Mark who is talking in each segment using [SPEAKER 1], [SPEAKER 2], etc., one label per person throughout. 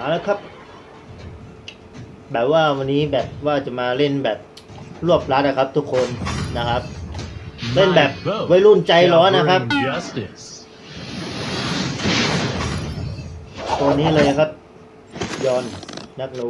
[SPEAKER 1] มาแล้วครับ แบบว่าวันนี้แบบว่าจะมาเล่นแบบรวบรัดนะครับ ทุกคนนะครับ เล่นแบบ
[SPEAKER 2] My boat
[SPEAKER 1] วัยรุ่นใจร้อนนะครับ
[SPEAKER 2] shall bring Justice.
[SPEAKER 1] ตัวนี้เลยครับ ยอนนักโล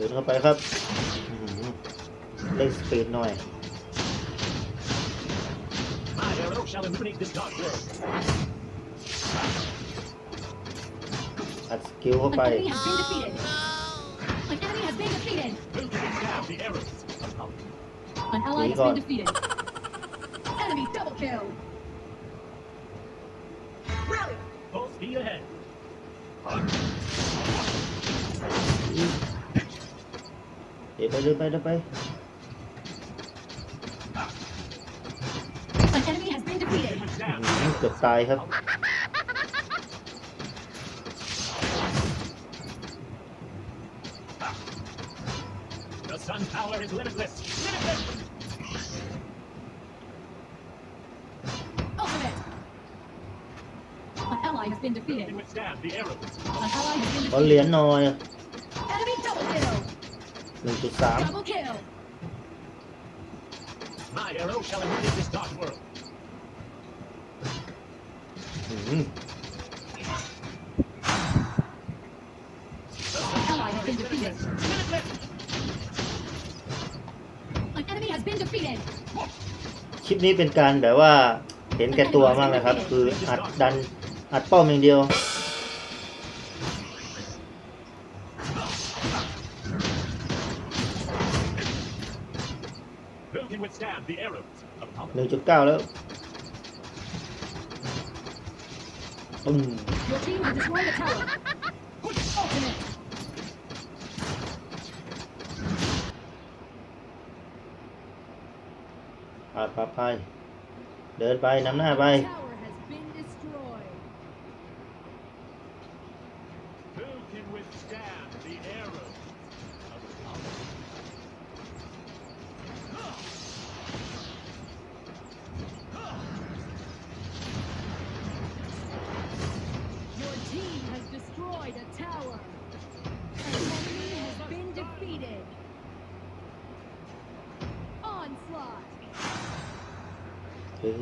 [SPEAKER 1] ดินเข้าไปครับเล่นสปีดหน่อยอัดสกิลเข้าไป
[SPEAKER 3] ตี
[SPEAKER 2] ก่อน
[SPEAKER 1] เดี๋ยวไปเดินไปเดินไป
[SPEAKER 3] An enemy has been defeated.
[SPEAKER 1] อื้อ
[SPEAKER 2] Withstand.
[SPEAKER 1] หือเกือบตายครับ
[SPEAKER 2] The sun's power is limitless. Limitless.
[SPEAKER 3] Ultimate. An ally has been
[SPEAKER 2] Who
[SPEAKER 3] defeated.
[SPEAKER 2] can withstand the arrows?
[SPEAKER 3] An ally has been
[SPEAKER 1] ขอเหรียญ
[SPEAKER 3] defeated.
[SPEAKER 1] หน่อย
[SPEAKER 3] Enemy double kill.
[SPEAKER 1] 1.3
[SPEAKER 3] Double kill.
[SPEAKER 2] My arrow shall illuminate this dark world.
[SPEAKER 1] อื้อหือ
[SPEAKER 3] An ally has been defeated.
[SPEAKER 2] Limitless.
[SPEAKER 3] An enemy has been defeated.
[SPEAKER 1] คลิปนี้เป็นการแบบว่าเห็นแก่ตัวมากนะครับ คืออัดดันอัดป้อมอย่างเดียว
[SPEAKER 3] Nếu chút cao nữa Bùng À, bay
[SPEAKER 1] bay. Đến bay, nắm hai bay. เฮ้ย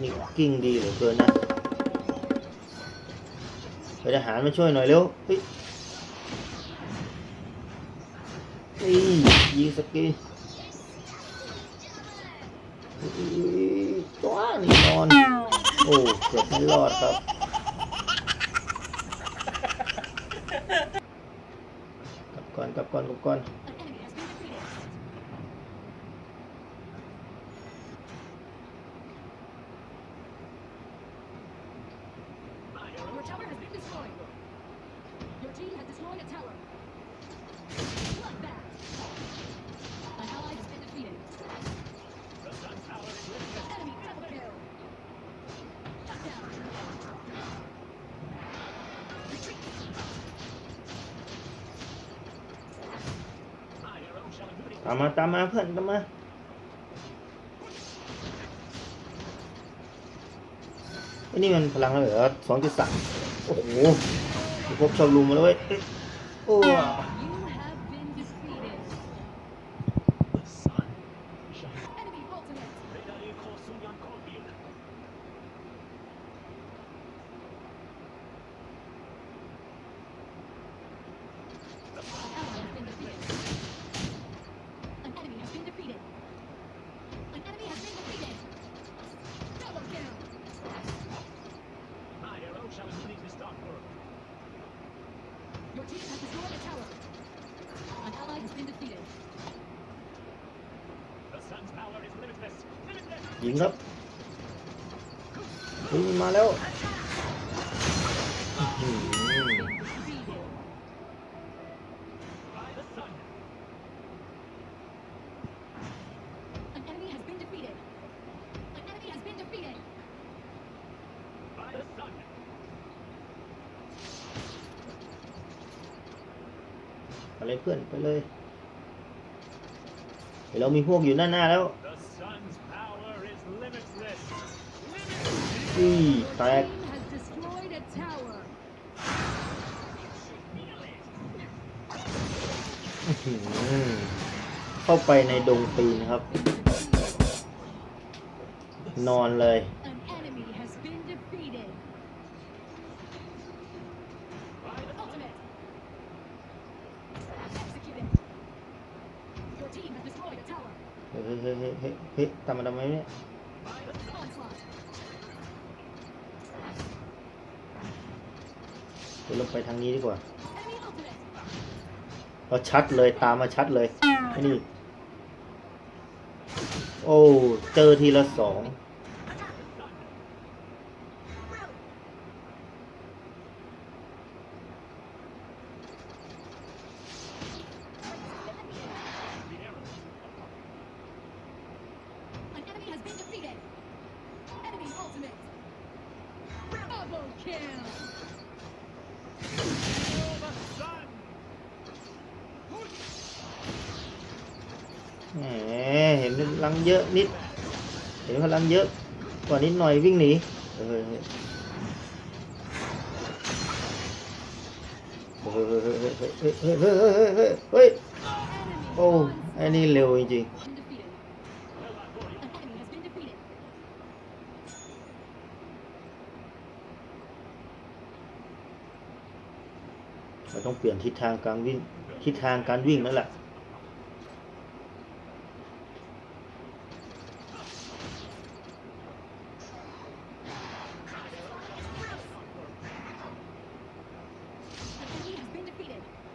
[SPEAKER 1] นี่กิ้งดีเหลือเกินนะไปทหารมาช่วยหน่อยเร็วเฮ้ยยิงสกีตัวนี่นอน โอ้เกือบไม่รอดครับ กลับก่อนกลับก่อนกลับก่อน ตามมาตามมาเพื่อนตามมาไอ้นี่มันพลังอะไรเหรอสองจุดสามโอ้โหพบชาวลุมมาแล้วเว้ยเอ้ยโอ้ ยิงครับยิงมาแล้วอะไรเพื่อนไปเลยเดี๋ยวเรามีพวกอยู่หน้าหน้าแล้ว นี่แตกเข้าไปในดงปีนครับ นอนเลยเฮ้ยเฮ้ยเฮ้ยเฮ้ยทำอะไรไม่เนี่ย เดี๋ยวเราไปทางนี้ดีกว่า เราชัดเลยตามมาชัดเลยไอ้นี่ โอ้ เจอทีละสอง แหมเห็นพลังเยอะนิด เห็นพลังเยอะ กว่านิดหน่อยวิ่งหนี เออเฮ้ย โอ้ไอ้นี่เร็วจริงๆ เราต้องเปลี่ยนทิศทางการวิ่งทิศทางการวิ่งนั่นแหละ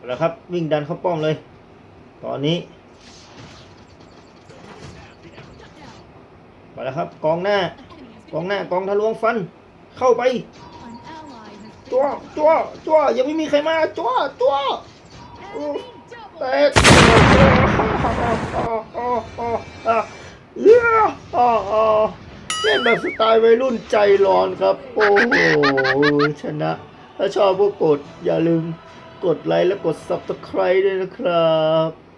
[SPEAKER 1] แล้วครับ วิ่งดันเข้าป้อมเลย ตอนนี้
[SPEAKER 3] Shut down.
[SPEAKER 1] มาแล้วครับกองหน้ากองหน้ากองทะลวงฟัน เข้าไป
[SPEAKER 3] An ally has
[SPEAKER 1] จัว
[SPEAKER 3] been
[SPEAKER 1] จัวจัวยังไม่มีใครมาจัวจัว
[SPEAKER 3] Enemy
[SPEAKER 1] แต
[SPEAKER 3] double
[SPEAKER 1] กเอื้ออ่ออ่อเล่นแบบสไตล์วัยรุ่นใจร้อนครับ โอ้โหชนะ ถ้าชอบก็กดอย่าลืมกดไลค์และกด Subscribe ด้วยนะครับ